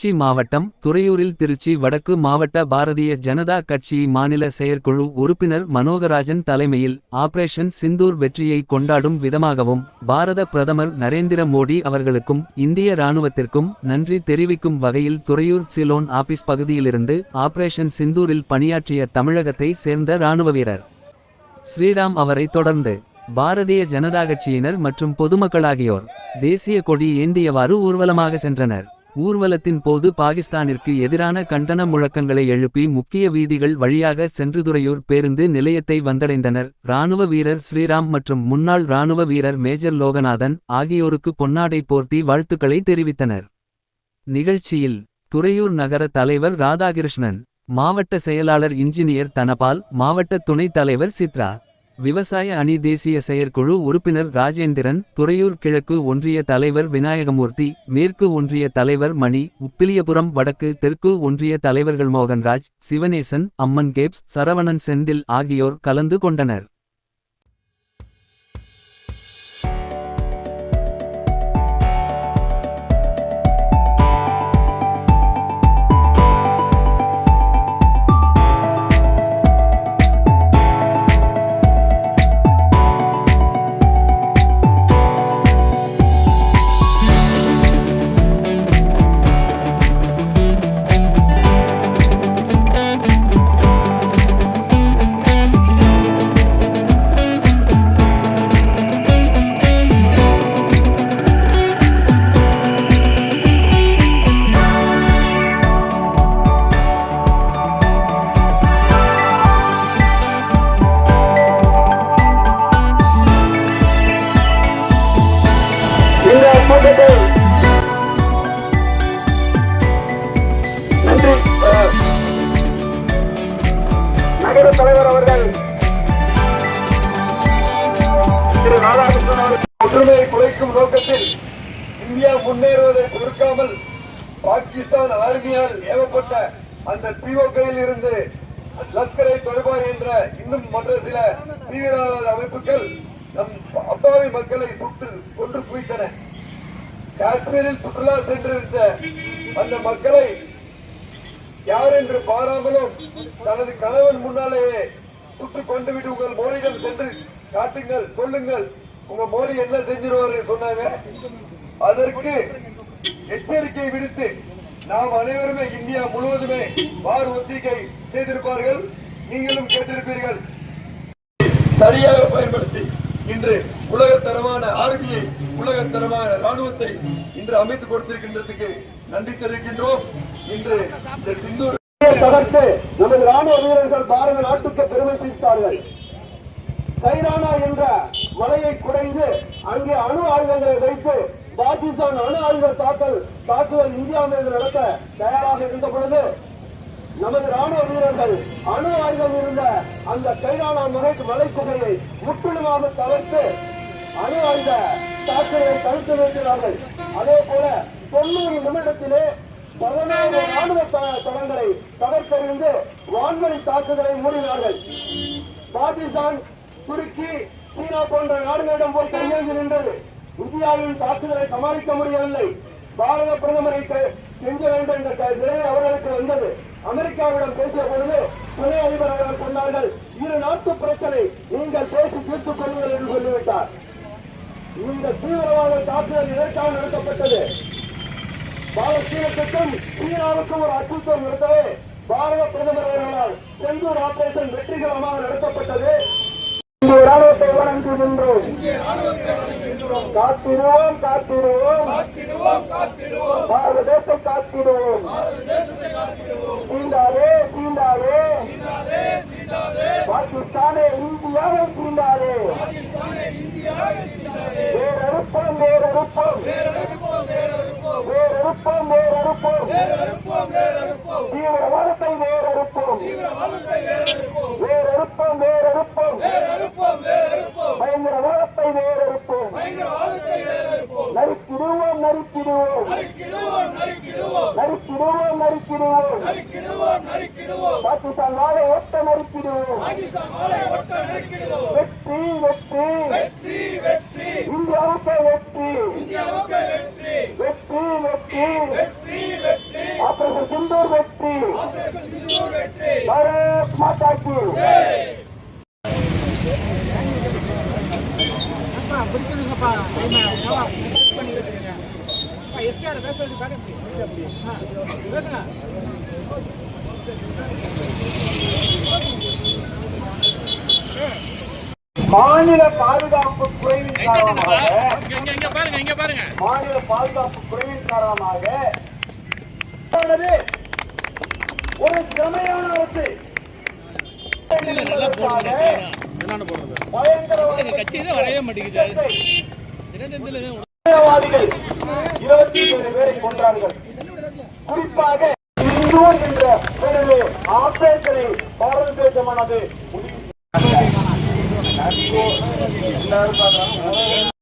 திருச்சி மாவட்டம் துறையூரில் திருச்சி வடக்கு மாவட்ட பாரதிய ஜனதா கட்சி மாநில செயற்குழு உறுப்பினர் மனோகராஜன் தலைமையில் ஆபரேஷன் சிந்தூர் வெற்றியை கொண்டாடும் விதமாகவும் பாரத பிரதமர் நரேந்திர மோடி அவர்களுக்கும் இந்திய இராணுவத்திற்கும் நன்றி தெரிவிக்கும் வகையில் துறையூர் சிலோன் ஆபீஸ் பகுதியிலிருந்து ஆபரேஷன் சிந்தூரில் பணியாற்றிய தமிழகத்தை சேர்ந்த இராணுவ வீரர். ஸ்ரீராம் அவரை தொடர்ந்து பாரதிய ஜனதா கட்சியினர் மற்றும் பொதுமக்களாகியோர் தேசிய கொடி ஏந்தியவாறு ஊர்வலமாக சென்றனர். ஊர்வலத்தின் போது பாகிஸ்தானிற்கு எதிரான கண்டன முழக்கங்களை எழுப்பி முக்கிய வீதிகள் வழியாக சென்றுதுறையூர் பேருந்து நிலையத்தை வந்தடைந்தனர். இராணுவ வீரர் ஸ்ரீராம் மற்றும் முன்னாள் இராணுவ வீரர் மேஜர் லோகநாதன் ஆகியோருக்கு பொன்னாடை போர்த்தி வாழ்த்துக்களை தெரிவித்தனர். நிகழ்ச்சியில் துறையூர் நகர தலைவர் ராதாகிருஷ்ணன் மாவட்ட செயலாளர் இன்ஜினியர் தனபால் மாவட்ட துணைத் தலைவர் சித்ரா விவசாய அணி தேசிய செயற்குழு உறுப்பினர் ராஜேந்திரன் துறையூர் கிழக்கு ஒன்றிய தலைவர் விநாயகமூர்த்தி மேற்கு ஒன்றிய தலைவர் மணி உப்பிலியபுரம் வடக்கு தெற்கு ஒன்றிய தலைவர்கள் மோகன்ராஜ் சிவனேசன் அம்மன் கேப்ஸ் சரவணன் செந்தில் ஆகியோர் கலந்து கொண்டனர். அவர்கள் குறைக்கும் நோக்கத்தில் இந்தியா முன்னேறுவதை பொறுக்காமல் பாகிஸ்தான் ஆர்மியால் ஏவப்பட்ட அந்த பிஓகையில் இருந்து லஷ்கரை தொலைபார் என்ற இன்னும் மற்ற சில தீவிரவாத அமைப்புகள் நம் அப்பாவி மக்களை சுட்டு கொன்று குவித்தன. காஷ்மீரில் சுற்றுலா சென்றிருந்த அந்த மக்களை யார் என்று பாராமலும் தனது கணவன் முன்னாலேயே சுட்டுக் கொண்டு விட்டு உங்கள் மோடிகள் சென்று காட்டுங்கள் சொல்லுங்கள் உங்க மோடி என்ன செஞ்சிருவாரு சொன்னாங்க? அதற்கு எச்சரிக்கை விடுத்து நாம் அனைவருமே இந்தியா முழுவதுமே வார் ஒத்திகை செய்திருப்பார்கள். நீங்களும் கேட்டிருப்பீர்கள். சரியாக பயன்படுத்தி இன்று உலகத்தரமான ஆர்மியை உலகத்தரமான ராணுவத்தை இன்று அமைத்து கொடுத்திருக்கின்றதுக்கு நன்றி தெரிவிக்கின்றோம். இன்று இந்த சிந்தூர் தகர்த்து நமது ராணுவ வீரர்கள் பாரத நாட்டுக்கு பெருமை சேர்த்தார்கள். கைரானா என்ற மலையை குடைந்து அங்கே அணு ஆயுதங்களை வைத்து பாகிஸ்தான் அணு ஆயுத தாக்கல் தாக்குதல் இந்தியா மீது நடத்த தயாராக இருந்த பொழுது நமது ராணுவ வீரர்கள் அணு ஆயுதம் இருந்த அந்த கைலானா மலை மலைக்குகையை முற்றிலுமாக தவிர்த்து அணு ஆயுத தாக்குதலை தடுத்து நிறுத்தினார்கள். அதே போல தொண்ணூறு நிமிடத்திலே பதினாறு ராணுவ தளங்களை தகர்த்தெறிந்து வான்வழி தாக்குதலை மூடினார்கள். பாகிஸ்தான் துருக்கி சீனா போன்ற நாடுகளிடம் போய் கையெழுந்து நின்றது. இந்தியாவின் தாக்குதலை சமாளிக்க முடியவில்லை. பாரத பிரதமரை செஞ்ச வேண்டும் என்ற நிலை அவர்களுக்கு வந்தது. அமெரிக்காவிடம் பேசிய பொழுது துணை அதிபர் அவர்கள் சொன்னார்கள் இரு நாட்டு பிரச்சனை நீங்கள் பேசி தீர்த்துக் கொள்வீர்கள் என்று சொல்லிவிட்டார். இந்த தீவிரவாத தாக்குதல் இதற்காக நடத்தப்பட்டது? பாலஸ்தீனத்துக்கும் சீனாவுக்கும் ஒரு அச்சுறுத்தல் நடத்தவே பாரத பிரதமர் அவர்களால் செந்தூர் ஆபரேஷன் வெற்றிகரமாக நடத்தப்பட்டது இந்திய ராணுவத்தை வணங்குகின்றோம் காத்திடுவோம் காத்திடுவோம். பாரத தேசத்தை காத்திடுவோம். நறுக்கிடுவோம். நறுக்கிடுவோம் நறுக்கிடுவோம். நறுக்கிடுவோம் பாகிஸ்தான் வாழை ஒட்ட நறுக்கிடுவோம். வெற்றி வெற்றி. இந்தியாவுக்கு வெற்றி. வெற்றி. வெற்றி ஆபரேஷன் சிந்தூர் வெற்றி. பாரத் மாதாக்கு பிடிச்சிருங்கப்பா. காரணமாக இங்க இங்க பாருங்க இங்க பாருங்க. மாநில பாதுகாப்பு குறைவின் காரணமாக ஆனது ஒரு திறமையான அரசு. பயங்கரவாத கட்சி தான் வரைய மாட்டேங்குது. பயங்கரவாதிகள் இருபத்தி ஏழு பேரை கொன்றார்கள். குறிப்பாக இந்து என்ற பெயரிலே ஆபரேஷனை பாரத தேசமானது. முடிவு எல்லாரும்